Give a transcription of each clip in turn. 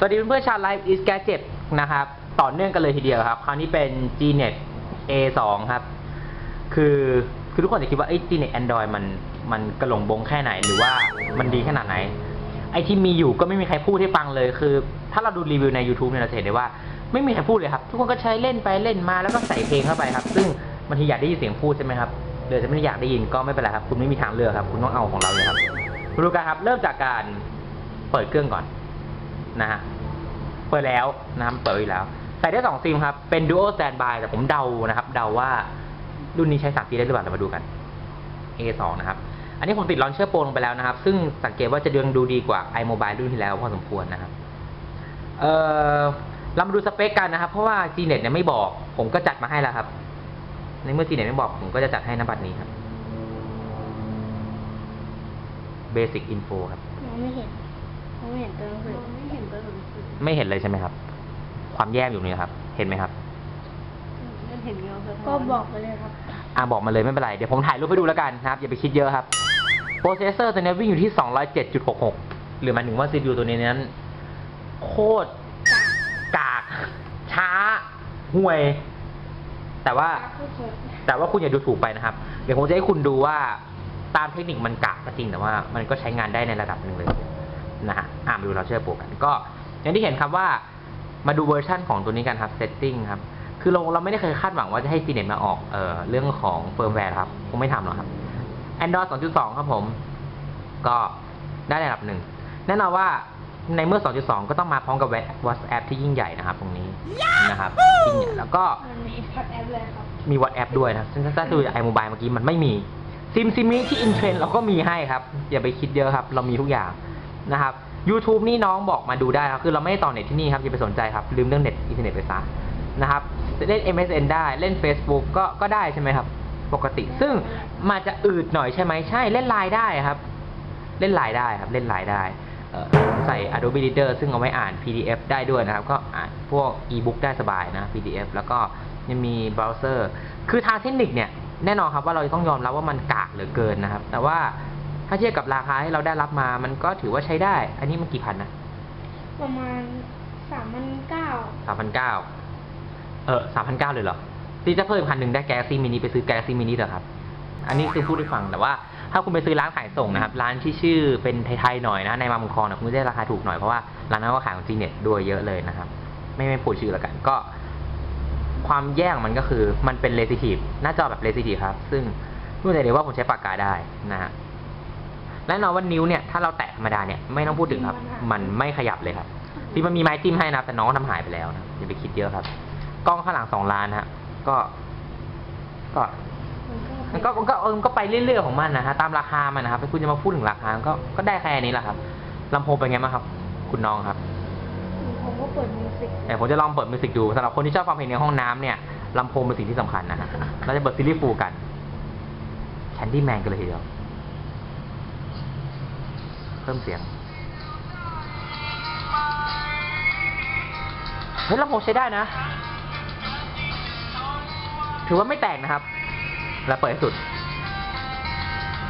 สวัสดีเพื่อนๆชาว Live is Gadget นะครับ ต่อเนื่องกันเลยทีเดียวครับ คราวนี้เป็น Gnet A2 ครับ คือคือทุกคนจะคิดว่าไอ้ Gnet Android มันมันกระหลงบงแค่ไหนหรือว่ามันดีขนาดไหน ไอ้ที่มีอยู่ก็ไม่มีใครพูดให้ฟังเลยคือ ถ้าเราดูรีวิวใน YouTube เนี่ยเราจะเห็นได้ว่า ไม่มีใครพูดเลยครับ ทุกคนก็ใช้เล่นไปเล่นมาแล้วก็ใส่เพลงเข้าไปครับ ซึ่งบางทีอยากได้ยินเสียงพูดใช่ไหมครับเดี๋ยวจะไม่ได้อยากได้ยินก็ไม่เป็นไรครับ คุณไม่มีทางเลือกครับ คุณต้องเอาของเราเลยครับดูกันครับ เริ่มจากการเปิดเครื่องก่อน นะฮะเปิดแล้วนะครับเปิดอีกแล้ว ใส่ได้สองซิมครับ เป็น Dual Standby แต่ผมเดานะครับ เดาว่ารุ่นนี้ใช้ 3G ได้หรือเปล่าเรามาดูกัน A2 นะครับ อันนี้ผมติดลอนเชอร์โปรลงไปแล้วนะครับ ซึ่งสังเกตว่าจะดึงดูดีกว่า iMobile รุ่นที่แล้วพอสมควรนะครับ เอ่อเรามาดูสเปคกันนะครับ เพราะว่า Gnet เนี่ยไม่บอก ผมก็จัดมาให้แล้วครับ ในเมื่อ Gnet ไม่บอก ผมก็จะจัดให้นบัตรนี้ครับ Basic Info ครับไม่เห็น ไม่เห็นตัวหนังสือไม่เห็นตัวหนังสือไม่เห็นเลยใช่ไหมครับ ความแยกอยู่นี่ครับ เห็นไหมครับไม่เห็นเงาสะท้อนก็บอกไปเลยครับ อะบอกมาเลยไม่เป็นไร เดี๋ยวผมถ่ายรูปให้ดูแล้วกันนะครับ อย่าไปคิดเยอะครับ โปรเซสเซอร์ตัวนี้วิ่งอยู่ที่ 207.66 หรือหมายถึงว่า CPU ตัวนี้นั้น โคตรกาก ช้า ห่วย แต่ว่า แต่ว่าคุณอย่าดูถูกไปนะครับ เดี๋ยวผมจะให้คุณดูว่าตามเทคนิคมันกากก็จริงแต่ว่า มันก็ใช้งานได้ในระดับหนึ่งเลย นะฮะอ่ามาดูเราเชื่อโปรกัน ก็อย่างที่เห็นครับว่ามาดูเวอร์ชันของตัวนี้กันครับ setting ครับ คือเราเราไม่ได้เคยคาดหวังว่าจะให้ CNET มาออกเอ่อเรื่องของเฟิร์มแวร์ครับ คงไม่ทำหรอกครับ Android 2.2 ครับผม ก็ได้ในระดับหนึ่ง แน่นอนว่าในเมื่อ 2.2 ก็ต้องมาพร้อมกับ WhatsApp ที่ยิ่งใหญ่นะครับ ตรงนี้นะครับยิ่งใหญ่แล้วก็มันมีแอปแอปเลยครับ มี WhatsApp ด้วยนะซึ่งถ้าดูจาก iMobile เมื่อกี้มันไม่มีซิมซิมนี้ที่ in trend เราก็มีให้ครับ อย่าไปคิดเยอะครับ เรามีทุกอย่าง นะครับ YouTube นี่น้องบอกมาดูได้ครับ คือเราไม่ได้ต่อเน็ตที่นี่ครับอย่าไปสนใจครับ ลืมเรื่องเน็ตอินเทอร์เน็ตไปซะนะครับ เล่น MSN ได้เล่น Facebook ก็ก็ได้ใช่ไหมครับ ปกติ ซึ่งมันจะอืดหน่อยใช่ไหมใช่เล่นไลน์ได้ครับ เล่นไลน์ได้ครับเล่นไลน์ได้เอ่อใส่ Adobe Reader ซึ่งเอาไว้อ่าน PDF ได้ด้วยนะครับ ก็อ่านพวก e-book ได้สบายนะ PDF แล้วก็ยังมีเบราว์เซอร์ คือทางเทคนิคเนี่ยแน่นอนครับว่าเราต้องยอมรับว่ามันกากเหลือเกินนะครับ แต่ว่า ถ้าเทียบกับราคาที่เราได้รับมา มันก็ถือว่าใช้ได้ อันนี้มันกี่พันนะประมาณสามพันเก้าสามพันเก้าเออสามพันเก้าเลยเหรอที่จะเพิ่มพันหนึ่งได้แกลซี่มินิไปซื้อแกลซี่มินิเถอะครับ อันนี้คือพูดให้ฟังแต่ว่า ถ้าคุณไปซื้อร้านขายส่งนะครับ ร้านที่ชื่อเป็นไทยๆหน่อยนะ ในมามุงคลองนะคุณจะได้ราคาถูกหน่อยเพราะว่าร้านนั้นก็ขายของจีเน็ตด้วยเยอะเลยนะครับ ไม่ไม่พูดชื่อแล้วกัน ก็ ความแย่ของมันก็คือมันเป็นเรซิทีฟหน้าจอแบบเรซิทีฟครับ ซึ่งรู้ใจเลยว่าผมใช้ปากกาได้นะฮะ และนอนว่านิ้วเนี่ยถ้าเราแตะธรรมดาเนี่ยไม่ต้องพูดถึงครับ มันไม่ขยับเลยครับที่มันมีไม้จิ้มให้นะครับแต่น้องทำหายไปแล้วนะอย่าไปคิดเยอะครับ กล้องข้างหลังสองล้านนะฮะก็ ก็มันก็มันก็เออมันก็ไปเรื่อยๆของมันนะฮะตามราคามันนะครับถ้าคุณจะมาพูดถึงราคาก็ก็ได้แค่นี้แหละครับลำโพงเป็นไงบ้างครับ คุณน้องครับผมก็เปิดมิวสิกแต่ผมจะลองเปิดมิวสิกดูสำหรับคนที่ชอบฟังเพลงในห้องน้ำเนี่ยลำโพงเป็นสิ่งที่สำคัญนะฮะเราจะเปิดซีรีส์ฟูลกันแคนดี้แมนกันเลยทีเดียวเพิ่มเสียง เฮ้ยลำโพงใช้ได้นะ ถือว่าไม่แตกนะครับ แล้วเปิดให้สุด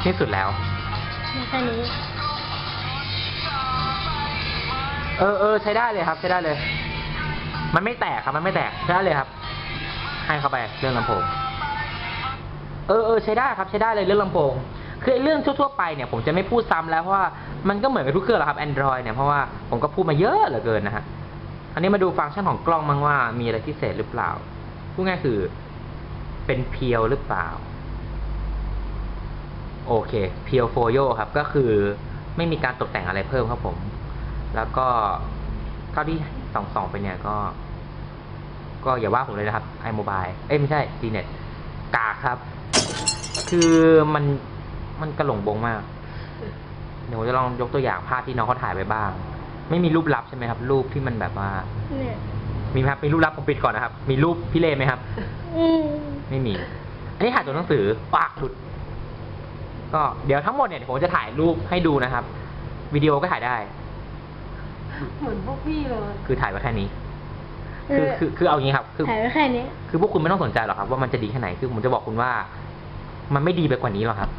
ที่สุดแล้วมีแค่นี้ เออเออใช้ได้เลยครับ ใช้ได้เลย มันไม่แตกครับ มันไม่แตก ใช้ได้เลยครับ ให้เข้าไปเรื่องลำโพง เออเออใช้ได้ครับ ใช้ได้เลยเรื่องลำโพงคือไอ้เรื่องทั่วๆไปเนี่ยผมจะไม่พูดซ้ำแล้วเพราะว่า มันก็เหมือนกับทุกเครื่องแหละครับ Android เนี่ย เพราะว่าผมก็พูดมาเยอะเหลือเกินนะฮะ อันนี้มาดูฟังก์ชันของกล้องมั้งว่ามีอะไรพิเศษหรือเปล่า พูดง่ายคือ เป็นเพียวหรือเปล่า โอเค เพียวโฟโยครับ ก็คือไม่มีการตกแต่งอะไรเพิ่มครับผม แล้วก็เท่าที่ส่องส่องๆไปเนี่ยก็ ก็อย่าว่าผมเลยนะครับ iMobile เอ้ยไม่ใช่ Gnet กากครับ คือมันมันกระหลงบงมาก เดี๋ยวผมจะลองยกตัวอย่างภาพที่น้องเขาถ่ายไปบ้าง ไม่มีรูปลับใช่ไหมครับ รูปที่มันแบบว่า เนี่ยมีไหมครับมีรูปลับผมปิดก่อนนะครับ มีรูปพี่เลไหมครับ อืมไม่มี อันนี้ถ่ายตัวหนังสือปากหลุด ก็เดี๋ยวทั้งหมดเนี่ยเดี๋ยวผมจะถ่ายรูปให้ดูนะครับ วิดีโอก็ถ่ายได้ เหมือนพวกพี่เลยคือถ่ายไว้แค่นี้ คือคือคือเอาอย่างนี้ครับ คือ ถ่ายไว้แค่นี้ คือพวกคุณไม่ต้องสนใจหรอกครับ ว่ามันจะดีแค่ไหน คือผมจะบอกคุณว่า มันไม่ดีไปกว่านี้หรอกครับ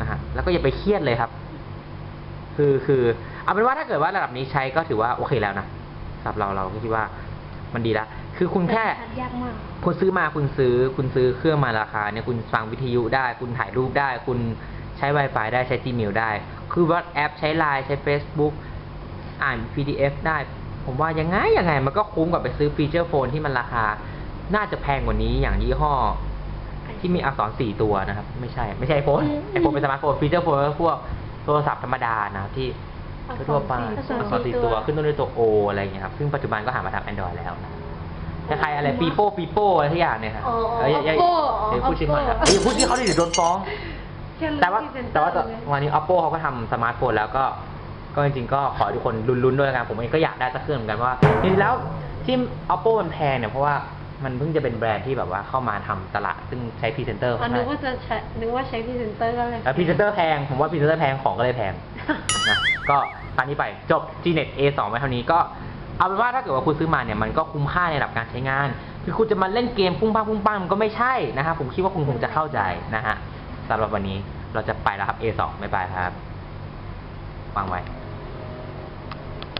นะฮะ แล้วก็อย่าไปเครียดเลยครับ คือคือเอาเป็นว่าถ้าเกิดว่าระดับนี้ใช้ก็ถือว่าโอเคแล้วนะสำหรับเราเราก็คิดว่ามันดีแล้วคือคุณแค่ชัดยากมาก คุณซื้อมาคุณซื้อ คุณซื้อเครื่องมาราคาเนี่ยคุณฟังวิทยุได้ คุณถ่ายรูปได้ คุณใช้ Wi-Fi ได้ใช้ Gmail ได้ คือว่าแอปใช้ Line ใช้ Facebook อ่าน PDF ได้ ผมว่ายังไงยังไง มันก็คุ้มกว่าไปซื้อฟีเจอร์โฟนที่มันราคา น่าจะแพงกว่านี้อย่างยี่ห้อ ที่มีอักษรสี่ตัวนะครับ ไม่ใช่ ไม่ใช่ไอโฟนอืมไอโฟนเป็นสมาร์ทโฟนฟีเจอร์โฟนก็พวก โทรศัพท์ธรรมดานะครับที่อักษรทั่วไปสี่อักษรสี่ตัว ขึ้นต้นด้วยตัวโออะไรอย่างเงี้ยครับ ซึ่งปัจจุบันก็หามาทำ Android แล้วนะคล้ายๆอะไรปีโป้ปีโป้อะไรทุกอย่างเนี่ยครับอ๋อเอ้ยอย่าอย่า Oppo เดี๋ยวพูดชื่อเขา Oppo ครับเฮ้ยอย่าพูดชื่อเขาดิเดี๋ยวโดนฟ้องแค่เลือกแต่ว่าพรีเซนเตอร์แต่ว่าเลยวันนี้ oppo เขาก็ทำสมาร์ทโฟนแล้วก็ ก็จริงๆก็ขอให้ทุกคนลุ้นๆด้วยกันผมเองก็อยากได้สักเครื่องเหมือนกันว่าจริงๆแล้วที่ oppo มันแพงเนี่ยเพราะว่า มันเพิ่งจะเป็นแบรนด์ที่แบบว่าเข้ามาทำตลาดซึ่งใช้พรีเซนเตอร์อ๋อค่อนนึข้ากงว่าจะใช้นึกว่าใช้พรีเซนเตอร์ก็เลยแล้วพรีเซนเตอร์แพง ผมว่าพรีเซนเตอร์แพงของก็เลยแพง นะก็ตอนนี้ไปจบ Gnet A2 ไว้เท่านี้ก็เอาเป็นว่าถ้าเกิดว่าคุณซื้อมาเนี่ยมันก็คุ้มค่าในระดับการใช้งาน คือคุณจะมาเล่นเกมปุ้งปังปุ้งปังมันก็ไม่ใช่นะฮะผมคิดว่าคุณคงจะเข้าใจนะฮะสำหรับวันนี้เราจะไปแล้วครับ A2 ไม่ไปครับวางไว้